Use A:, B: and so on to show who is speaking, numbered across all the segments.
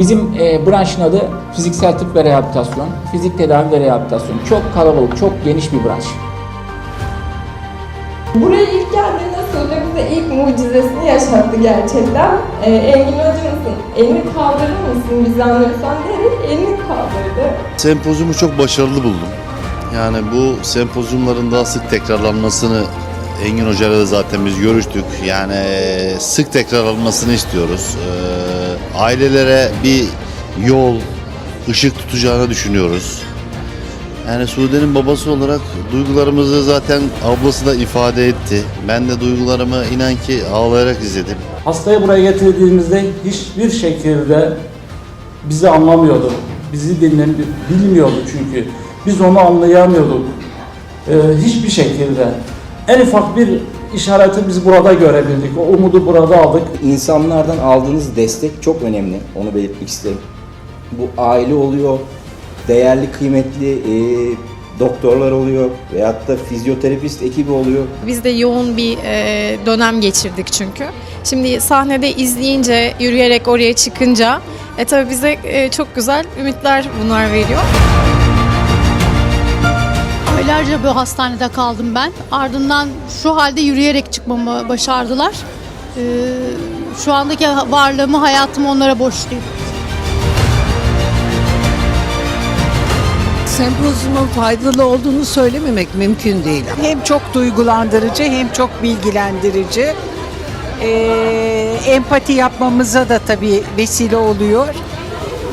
A: Bizim e, branşın adı fiziksel tıp ve rehabilitasyon, fizik tedavi ve rehabilitasyon. Çok kalabalık, çok geniş bir branş.
B: Buraya ilk geldiğinde Sude bize ilk mucizesini yaşattı gerçekten. Ee, Engin hocamızın elini kaldırır mısın bizi anlıyorsan dedi. Elini kaldırdı.
C: Sempozyumu çok başarılı buldum. Yani bu sempozyumların daha sık tekrarlanmasını Engin Hoca'yla da zaten biz görüştük. Yani sık tekrarlanmasını istiyoruz. Ee, ailelere bir yol, ışık tutacağını düşünüyoruz. Yani Sude'nin babası olarak duygularımızı zaten ablası da ifade etti. Ben de duygularımı inan ki ağlayarak izledim.
D: Hastayı buraya getirdiğimizde hiçbir şekilde bizi anlamıyordu. Bizi dinlem bilmiyordu çünkü. Biz onu anlayamıyorduk. Ee, hiçbir şekilde. En ufak bir işareti biz burada görebildik. O umudu burada aldık.
E: İnsanlardan aldığınız destek çok önemli. Onu belirtmek isterim. Bu aile oluyor, değerli, kıymetli e, doktorlar oluyor veyahut da fizyoterapist ekibi oluyor.
F: Biz de yoğun bir e, dönem geçirdik çünkü. Şimdi sahnede izleyince, yürüyerek oraya çıkınca e tabii bize e, çok güzel ümitler bunlar veriyor.
G: Aylarca bu hastanede kaldım ben. Ardından şu halde yürüyerek çıkmamı başardılar. Ee, şu andaki varlığımı, hayatımı onlara borçluyum.
H: Sempozyumun faydalı olduğunu söylememek mümkün değil.
I: Hem çok duygulandırıcı hem çok bilgilendirici. Ee, empati yapmamıza da tabii vesile oluyor.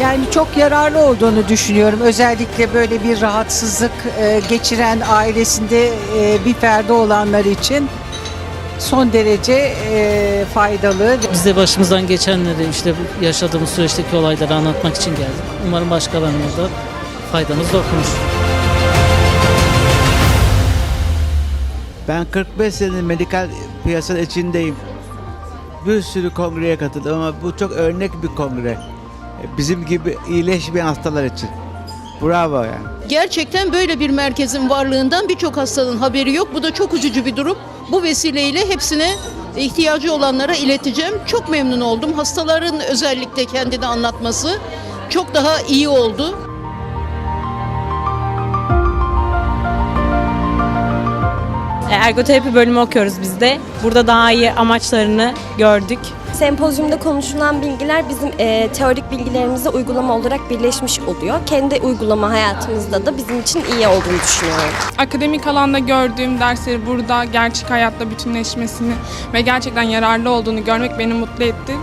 I: Yani çok yararlı olduğunu düşünüyorum. Özellikle böyle bir rahatsızlık e, geçiren ailesinde e, bir ferdi olanlar için son derece e, faydalı.
J: Biz de başımızdan geçenleri işte yaşadığımız süreçteki olayları anlatmak için geldik. Umarım başkalarına da faydamız dokunur.
K: Ben 45 senedir medikal piyasanın içindeyim. Bir sürü kongreye katıldım ama bu çok örnek bir kongre. Bizim gibi iyileşmeyen hastalar için. Bravo yani.
H: Gerçekten böyle bir merkezin varlığından birçok hastanın haberi yok. Bu da çok üzücü bir durum. Bu vesileyle hepsine ihtiyacı olanlara ileteceğim. Çok memnun oldum. Hastaların özellikle kendini anlatması çok daha iyi oldu.
F: Ergoterapi bölümü okuyoruz biz de. Burada daha iyi amaçlarını gördük.
B: Sempozyumda konuşulan bilgiler bizim e, teorik bilgilerimizle uygulama olarak birleşmiş oluyor. Kendi uygulama hayatımızda da bizim için iyi olduğunu düşünüyorum.
F: Akademik alanda gördüğüm dersleri burada gerçek hayatla bütünleşmesini ve gerçekten yararlı olduğunu görmek beni mutlu etti.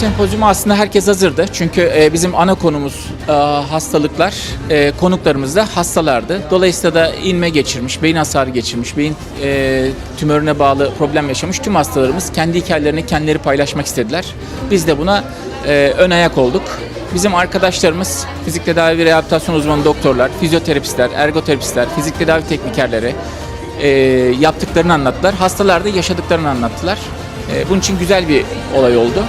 A: Bu sempozyuma aslında herkes hazırdı. Çünkü e, bizim ana konumuz e, hastalıklar, e, konuklarımız da hastalardı. Dolayısıyla da inme geçirmiş, beyin hasarı geçirmiş, beyin e, tümörüne bağlı problem yaşamış tüm hastalarımız kendi hikayelerini kendileri paylaşmak istediler. Biz de buna ön ayak olduk. Bizim arkadaşlarımız fizik tedavi ve rehabilitasyon uzmanı doktorlar, fizyoterapistler, ergoterapistler, fizik tedavi teknikerleri e, yaptıklarını anlattılar. Hastalar da yaşadıklarını anlattılar. E, bunun için güzel bir olay oldu.